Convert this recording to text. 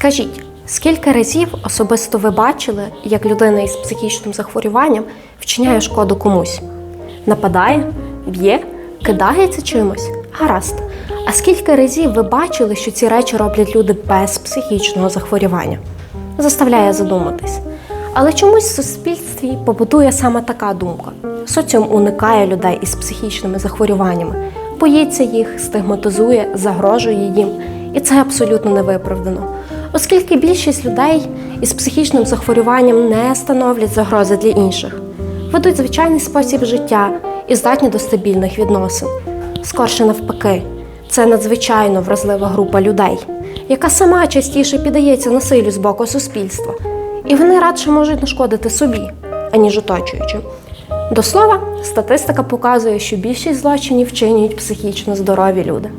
Скажіть, скільки разів особисто ви бачили, як людина із психічним захворюванням вчиняє шкоду комусь? Нападає, б'є, кидається чимось? Гаразд. А скільки разів ви бачили, що ці речі роблять люди без психічного захворювання? Заставляє задуматись. Але чомусь в суспільстві побудує саме така думка. Соціум уникає людей із психічними захворюваннями, боїться їх, стигматизує, загрожує їм, і це абсолютно невиправдано. Оскільки більшість людей із психічним захворюванням не становлять загрози для інших, ведуть звичайний спосіб життя і здатні до стабільних відносин. Скорше навпаки, це надзвичайно вразлива група людей, яка сама частіше піддається насиллю з боку суспільства, і вони радше можуть нашкодити собі, аніж оточуючим. До слова, статистика показує, що більшість злочинів вчинюють психічно здорові люди.